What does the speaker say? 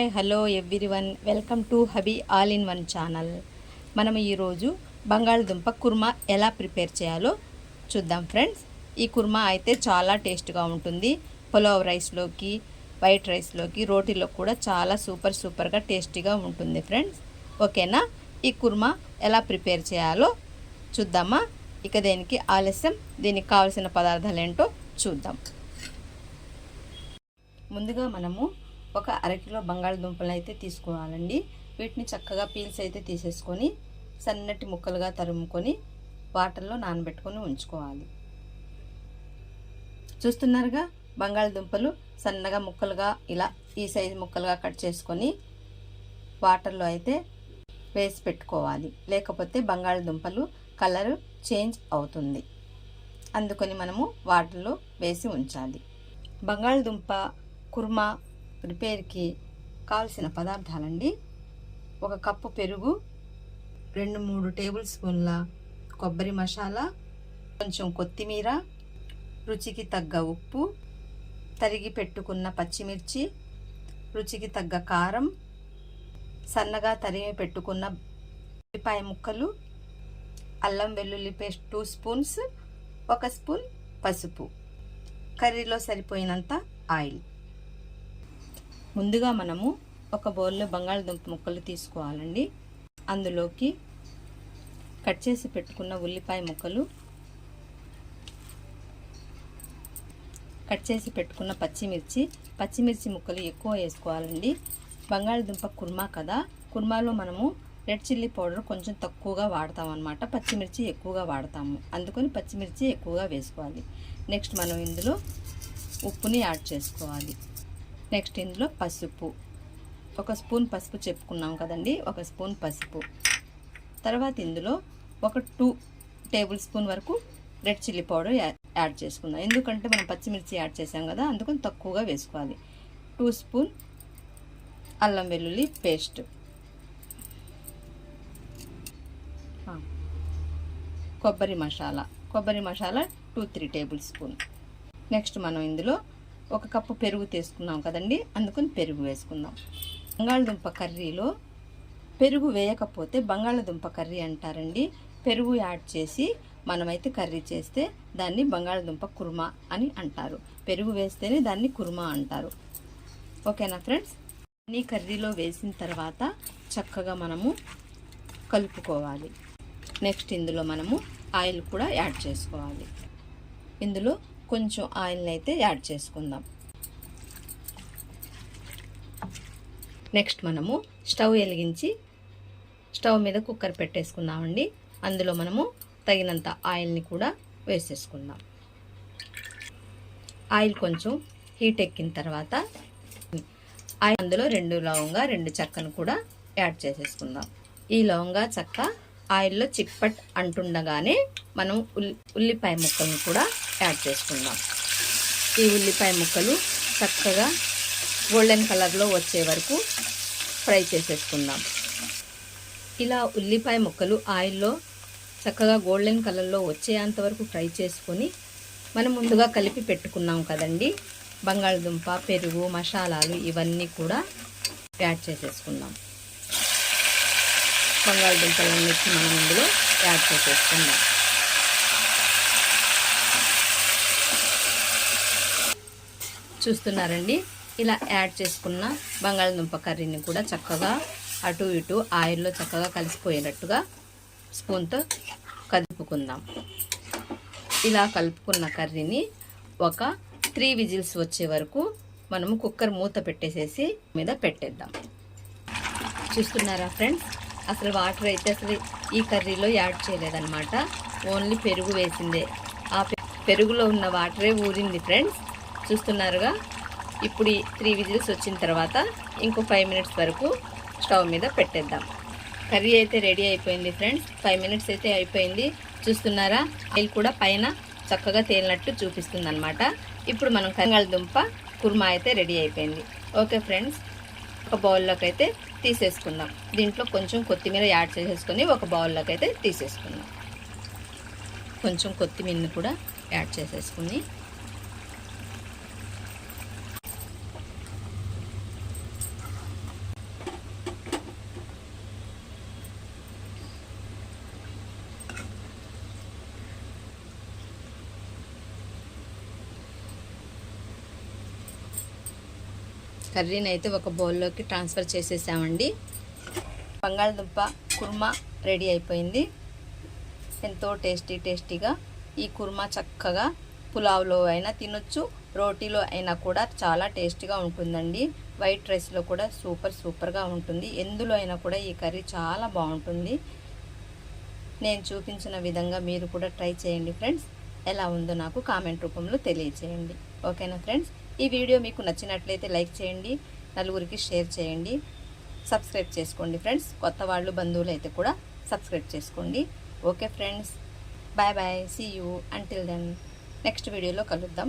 Hi hello everyone. Welcome to hobby all in one channel. మనం ఈరోజు బంగాళదుంప కుర్మా ఎలా ప్రిపేర్ చేయాలో చూద్దాం ఫ్రెండ్స్. ఈ కుర్మా అయితే చాలా టేస్ట్గా ఉంటుంది. పులావ్ రైస్లోకి వైట్ రైస్లోకి రోటీలో కూడా చాలా సూపర్ సూపర్గా టేస్టీగా ఉంటుంది ఫ్రెండ్స్. ఓకేనా? ఈ కుర్మా ఎలా ప్రిపేర్ చేయాలో చూద్దామా? ఇక దేనికి ఆలస్యం. దీనికి కావలసిన పదార్థాలు ఏంటో చూద్దాం. ముందుగా మనము ఒక అరకిలో బంగాళదుంపలు అయితే తీసుకోవాలండి. వీటిని చక్కగా పీల్స్ అయితే తీసేసుకొని సన్నటి ముక్కలుగా తరుముకొని వాటర్లో నానబెట్టుకొని ఉంచుకోవాలి. చూస్తున్నారుగా బంగాళదుంపలు సన్నగా ముక్కలుగా ఇలా ఈ సైజు ముక్కలుగా కట్ చేసుకొని వాటర్లో అయితే వేసి పెట్టుకోవాలి. లేకపోతే బంగాళదుంపలు కలర్ చేంజ్ అవుతుంది. అందుకని మనము వాటర్లో వేసి ఉంచాలి. బంగాళదుంప కుర్మా ప్రిపేర్కి కావలసిన పదార్థాలండి. ఒక కప్పు పెరుగు రెండు మూడు టేబుల్ స్పూన్ల కొబ్బరి మసాలా కొంచెం కొత్తిమీర రుచికి తగ్గ ఉప్పు తరిగి పెట్టుకున్న పచ్చిమిర్చి రుచికి తగ్గ కారం సన్నగా తరిగి పెట్టుకున్న ఉల్లిపాయ ముక్కలు అల్లం వెల్లుల్లి పేస్ట్ టూ స్పూన్స్ ఒక స్పూన్ పసుపు. కర్రీలో సరిపోయినంత ఆయిల్. ముందుగా మనము ఒక బౌల్లో బంగాళదుంప ముక్కలు తీసుకోవాలండి. అందులోకి కట్ చేసి పెట్టుకున్న ఉల్లిపాయ ముక్కలు కట్ చేసి పెట్టుకున్న పచ్చిమిర్చి. పచ్చిమిర్చి ముక్కలు ఎక్కువ వేసుకోవాలండి. బంగాళదుంప కుర్మా కదా. కుర్మాలో మనము రెడ్ చిల్లీ పౌడర్ కొంచెం తక్కువగా వాడతాం అనమాట పచ్చిమిర్చి ఎక్కువగా వాడతాము. అందుకని పచ్చిమిర్చి ఎక్కువగా వేసుకోవాలి. నెక్స్ట్ మనం ఇందులో ఉప్పుని యాడ్ చేసుకోవాలి. నెక్స్ట్ ఇందులో పసుపు. ఒక స్పూన్ పసుపు చెప్పుకున్నాం కదండి ఒక స్పూన్ పసుపు. తర్వాత ఇందులో ఒక టూ టేబుల్ స్పూన్ వరకు రెడ్ చిల్లీ పౌడర్ యాడ్ చేసుకుందాం. ఎందుకంటే మనం పచ్చిమిర్చి యాడ్ చేసాం కదా అందుకని తక్కువగా వేసుకోవాలి. టూ స్పూన్ అల్లం వెల్లుల్లి పేస్ట్. కొబ్బరి మసాలా. కొబ్బరి masala two three tablespoon. Next మనం ఇందులో ఒక కప్పు పెరుగు తీసుకున్నాం కదండి. అందుకని పెరుగు వేసుకుందాం. బంగాళదుంప కర్రీలో పెరుగు వేయకపోతే బంగాళదుంప కర్రీ అంటారండి. పెరుగు యాడ్ చేసి మనమైతే కర్రీ చేస్తే దాన్ని బంగాళదుంప కుర్మా అని అంటారు. పెరుగు వేస్తేనే దాన్ని కుర్మా అంటారు. ఓకేనా ఫ్రెండ్స్? అన్నీ కర్రీలో వేసిన తర్వాత చక్కగా మనము కలుపుకోవాలి. నెక్స్ట్ ఇందులో మనము ఆయిల్ కూడా యాడ్ చేసుకోవాలి. ఇందులో కొంచెం ఆయిల్ని అయితే యాడ్ చేసుకుందాం. నెక్స్ట్ మనము స్టవ్ వెలిగించి స్టవ్ మీద కుక్కర్ పెట్టేసుకుందామండి. అందులో మనము తగినంత ఆయిల్ని కూడా వేసేసుకుందాం. ఆయిల్ కొంచెం హీట్ ఎక్కిన తర్వాత ఆయిల్ అందులో రెండు లవంగా రెండు చెక్కను కూడా యాడ్ చేసేసుకుందాం. ఈ లవంగా చెక్క ఆయిల్లో చిక్పట్ అంటుండగానే మనం ఉల్లి ఉల్లిపాయ ముక్కలను కూడా యాడ్ చేసుకుందాం. ఈ ఉల్లిపాయ ముక్కలు చక్కగా గోల్డెన్ కలర్లో వచ్చే వరకు ఫ్రై చేసేసుకుందాం. ఇలా ఉల్లిపాయ ముక్కలు ఆయిల్లో చక్కగా గోల్డెన్ కలర్లో వచ్చేంత వరకు ఫ్రై చేసుకొని మనం ముందుగా కలిపి పెట్టుకున్నాం కదండి. బంగాళదుంప పెరుగు మసాలాలు ఇవన్నీ కూడా యాడ్ చేసేసుకుందాం. బంగాళదుంపలన్నిటి మనం ఇందులో యాడ్ చేసేసుకుందాం. చూస్తున్నారండి? ఇలా యాడ్ చేసుకున్న బంగాళదుంప కర్రీని కూడా చక్కగా అటు ఇటు ఆయిల్లో చక్కగా కలిసిపోయేటట్టుగా స్పూన్తో కలుపుకుందాం. ఇలా కలుపుకున్న కర్రీని ఒక త్రీ విజిల్స్ వచ్చే వరకు మనము కుక్కర్ మూత పెట్టేసేసి మీద పెట్టేద్దాం. చూస్తున్నారా ఫ్రెండ్స్? అసలు వాటర్ అయితే అసలు ఈ కర్రీలో యాడ్ చేయలేదన్నమాట. ఓన్లీ పెరుగు వేసిందే. ఆ పెరుగులో ఉన్న వాటరే ఊరింది ఫ్రెండ్స్. చూస్తున్నారుగా? ఇప్పుడు త్రీ విజిల్స్ వచ్చిన తర్వాత ఇంకో ఫైవ్ మినిట్స్ వరకు స్టవ్ మీద పెట్టేద్దాం. కర్రీ అయితే రెడీ అయిపోయింది ఫ్రెండ్స్. ఫైవ్ మినిట్స్ అయితే అయిపోయింది. చూస్తున్నారా? ఆయిల్ కూడా పైన చక్కగా తేలినట్టు చూపిస్తుంది అనమాట ఇప్పుడు మనం కంగాళదుంప కుర్మా అయితే రెడీ అయిపోయింది. Okay friends. ఒక బౌల్లోకి అయితే తీసేసుకుందాం. దీంట్లో కొంచెం కొత్తిమీర యాడ్ చేసేసుకొని ఒక బౌల్లోకి అయితే తీసేసుకుందాం. కొంచెం కొత్తిమీరని కూడా యాడ్ చేసేసుకుని కర్రీని అయితే ఒక బౌల్లోకి ట్రాన్స్ఫర్ చేసేసామండి. బంగాళదుంప కుర్మా రెడీ అయిపోయింది. ఎంతో టేస్టీ టేస్టీగా ఈ కుర్మా చక్కగా పులావ్లో అయినా తినొచ్చు రోటీలో అయినా కూడా చాలా టేస్టీగా ఉంటుందండి. వైట్ రైస్లో కూడా సూపర్ సూపర్గా ఉంటుంది. ఎందులో అయినా కూడా ఈ కర్రీ చాలా బాగుంటుంది. నేను చూపించిన విధంగా మీరు కూడా ట్రై చేయండి ఫ్రెండ్స్. ఎలా ఉందో నాకు కామెంట్ రూపంలో తెలియచేయండి. ఓకేనా ఫ్రెండ్స్? ఈ వీడియో మీకు నచ్చినట్లయితే లైక్ చేయండి నలుగురికి షేర్ చేయండి సబ్స్క్రైబ్ చేసుకోండి ఫ్రెండ్స్. కొత్త వాళ్ళు బంధువులు అయితే కూడా సబ్స్క్రైబ్ చేసుకోండి. Okay friends. Bye bye. See you until then next వీడియోలో కలుద్దాం.